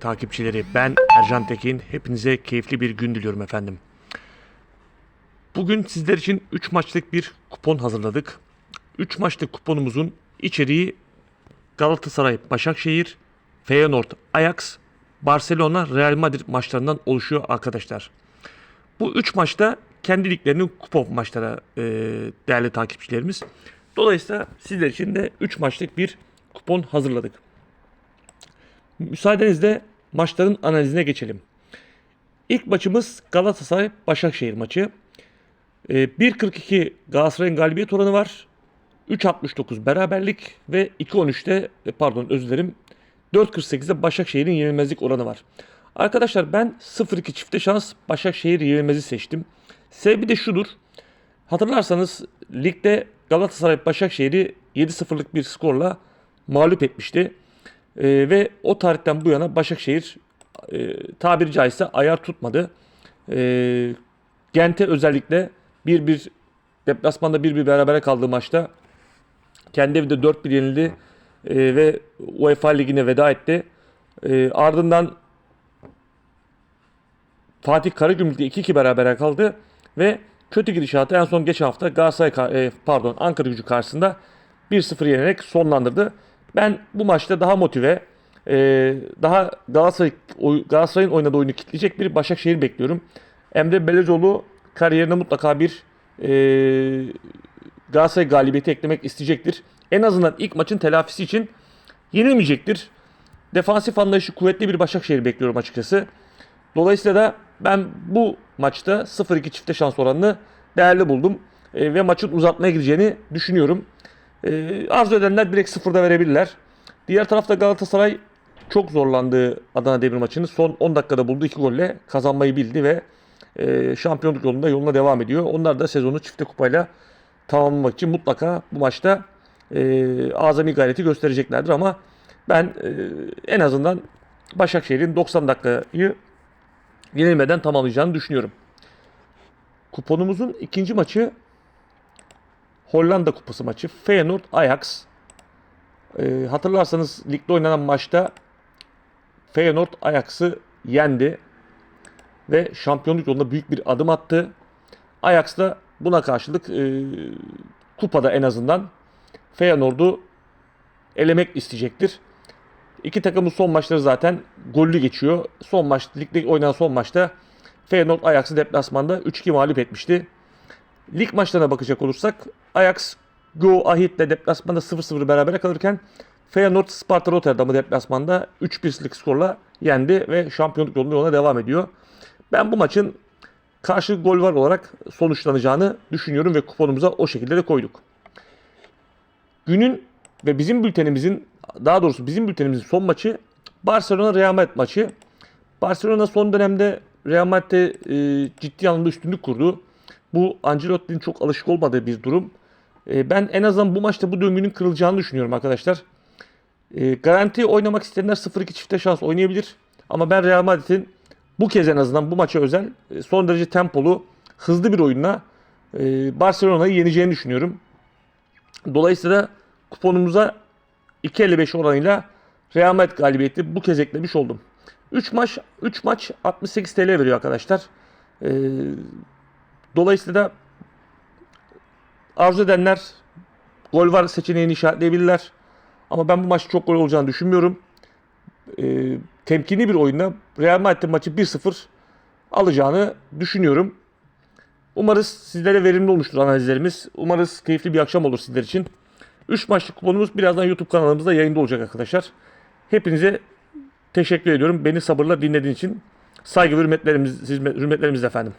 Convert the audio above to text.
takipçileri ben Ercan Tekin. Hepinize keyifli bir gün diliyorum efendim. Bugün sizler için 3 maçlık bir kupon hazırladık. 3 maçlık kuponumuzun içeriği Galatasaray, Başakşehir, Feyenoord, Ajax, Barcelona, Real Madrid maçlarından oluşuyor arkadaşlar. Bu 3 maçta kendi liglerinin kupon maçları e, değerli takipçilerimiz. Dolayısıyla sizler için de 3 maçlık bir kupon hazırladık. Müsaadenizle maçların analizine geçelim. İlk maçımız Galatasaray Başakşehir maçı. Ee, 1.42 Galatasaray'ın galibiyet oranı var. 3.69 beraberlik ve 2.13'te e, pardon özür dilerim 4.48'de Başakşehir'in yenilmezlik oranı var. Arkadaşlar ben 0-2 çifte şans Başakşehir yenilmezi seçtim. Sebebi de şudur. Hatırlarsanız ligde Galatasaray Başakşehir'i 7-0'lık bir skorla mağlup etmişti. Ee, ve o tarihten bu yana Başakşehir e, tabiri caizse ayar tutmadı. Ee, Gent'e özellikle 1-1 deplasmanda 1-1 berabere kaldığı maçta kendi evinde 4-1 yenildi e, ve UEFA Ligi'ne veda etti. E, ardından Fatih Karagümrük'le 2-2 berabere kaldı ve kötü gidişatı en son geçen hafta Galatasaray e, pardon Ankara Gücü karşısında 1-0 yenerek sonlandırdı. Ben bu maçta daha motive, e, daha Galatasaray Galatasaray'ın oynadığı oyunu kitleyecek bir Başakşehir bekliyorum. Emre Belezoğlu kariyerine mutlaka bir e, Galatasaray galibiyeti eklemek isteyecektir. En azından ilk maçın telafisi için yenilmeyecektir. Defansif anlayışı kuvvetli bir Başakşehir bekliyorum açıkçası. Dolayısıyla da ben bu maçta 0-2 çifte şans oranını değerli buldum. E, ve maçın uzatmaya gideceğini düşünüyorum. E, arzu edenler direkt sıfırda verebilirler. Diğer tarafta Galatasaray çok zorlandığı Adana Demir maçını son 10 dakikada buldu. 2 golle kazanmayı bildi ve e, şampiyonluk yolunda yoluna devam ediyor. Onlar da sezonu çifte kupayla tamamlamak için mutlaka bu maçta e, azami gayreti göstereceklerdir ama ben e, en azından Başakşehir'in 90 dakikayı yenilmeden tamamlayacağını düşünüyorum. Kuponumuzun ikinci maçı Hollanda Kupası maçı. Feyenoord Ajax. Ee, hatırlarsanız ligde oynanan maçta Feyenoord Ajax'ı yendi ve şampiyonluk yolunda büyük bir adım attı. Ajax da buna karşılık e, kupada en azından Feyenoord'u elemek isteyecektir. İki takımın son maçları zaten gollü geçiyor. Son maç, ligde oynanan son maçta Feyenoord Ajax'ı deplasmanda 3-2 mağlup etmişti. Lig maçlarına bakacak olursak Ajax Go Ahit'le deplasmanda 0-0 berabere kalırken Feyenoord Sparta Rotterdam'ı deplasmanda 3-1'lik skorla yendi ve şampiyonluk yolunda yoluna devam ediyor. Ben bu maçın karşı gol var olarak sonuçlanacağını düşünüyorum ve kuponumuza o şekilde de koyduk. Günün ve bizim bültenimizin daha doğrusu bizim bültenimizin son maçı Barcelona Real Madrid maçı. Barcelona son dönemde Real Madrid'de e, ciddi anlamda üstünlük kurdu. Bu Ancelotti'nin çok alışık olmadığı bir durum. E, ben en azından bu maçta bu döngünün kırılacağını düşünüyorum arkadaşlar. E, garanti oynamak isteyenler 0-2 çifte şans oynayabilir. Ama ben Real Madrid'in bu kez en azından bu maça özel e, son derece tempolu, hızlı bir oyunla e, Barcelona'yı yeneceğini düşünüyorum. Dolayısıyla kuponumuza 2.55 oranıyla Real Madrid galibiyeti bu kez eklemiş oldum. 3 maç 3 maç 68 TL veriyor arkadaşlar. Ee, dolayısıyla arzu edenler gol var seçeneğini işaretleyebilirler. Ama ben bu maçta çok gol olacağını düşünmüyorum. Ee, temkinli bir oyunda Real Madrid maçı 1-0 alacağını düşünüyorum. Umarız sizlere verimli olmuştur analizlerimiz. Umarız keyifli bir akşam olur sizler için. 3 maçlık kuponumuz birazdan YouTube kanalımızda yayında olacak arkadaşlar. Hepinize teşekkür ediyorum. Beni sabırla dinlediğiniz için saygı hürmetlerimiz, hürmetlerimiz efendim.